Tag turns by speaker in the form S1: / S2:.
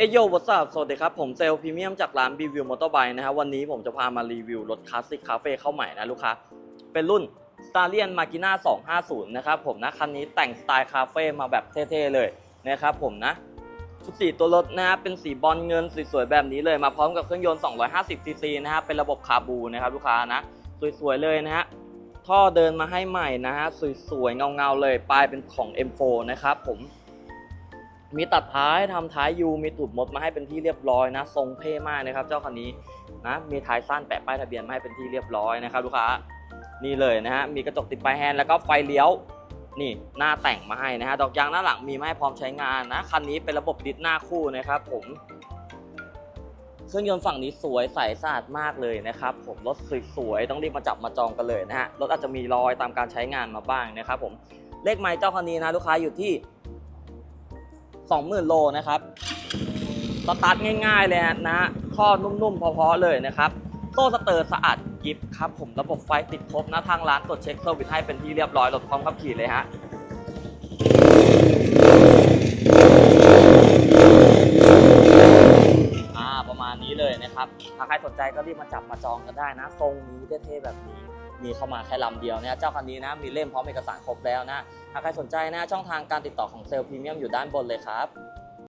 S1: เอโยวัสดุสวัสดีครับ ผมเซลพรีเมียมจากร้านบีวิวมอเตอร์ไบค์นะฮะวันนี้ผมจะพามารีวิวรถคลาสสิกคาเฟ่เข้าใหม่นะลูกค้า เป็นรุ่น s t a r l i o n m a k i n a 250 นะครับผมนะคันนี้แต่งสไตล์คาเฟ่มาแบบเท่ๆเลยนะครับผมนะชุดสีตัวรถนะฮะเป็นสีบอลเงินสวยๆแบบนี้เลยมาพร้อมกับเครื่องยนต์ 250 ซีซีนะฮะเป็นระบบคาบูนะครับลูกค้านะสวยๆเลยนะฮะท่อเดินมาให้ใหม่นะฮะสวยๆเงาๆเลยปลายเป็นของ M4 นะครับผม มีตัดท้ายทำท้ายยูมีตูดมดมาให้เป็นที่เรียบร้อยนะ ทรงเท่มากนะครับ เจ้าคันนี้นะมีท้ายสั้นแปะป้ายทะเบียนมาให้เป็นที่เรียบร้อยนะครับลูกค้านี่เลยนะฮะมีกระจกติดปลายแฮนด์แล้วก็ไฟเลี้ยวนี่หน้าแต่งมาให้นะฮะดอกยางหน้าหลังมีมาให้พร้อมใช้งานนะคันนี้เป็นระบบดิสหน้าคู่นะครับผมเครื่องยนต์ฝั่งนี้สวยใสสะอาดมากเลยนะครับ ผมรถสวยๆต้องรีบมาจับมาจองกันเลยนะฮะรถอาจจะมีรอยตามการใช้งานมาบ้างนะครับผมเลขไมล์เจ้าคันนี้นะลูกค้าอยู่ที่ 20,000 โลนะครับสตาร์ทง่าย ๆ เลยนะ ท่อนุ่มๆเพอๆเลยนะครับโซ่สเตอร์สะอาดกิฟครับผมระบบไฟติดครบนะทางร้านตรวจเช็คเซอร์วิสให้เป็นที่เรียบร้อยรถพร้อมขับขี่เลยฮะอ่าประมาณนี้เลยนะครับถ้าใครสนใจก็รีบมาจับมาจองกันได้นะ ทรงนี้เท่ๆแบบนี้ มีเข้ามาแค่ลำเดียวเนี่ยเจ้าคันนี้นะมีเล่มพร้อมเอกสารครบแล้วนะหากใครสนใจนะช่องทางการติดต่อของเซลล์พรีเมียมอยู่ด้านบนเลยครับ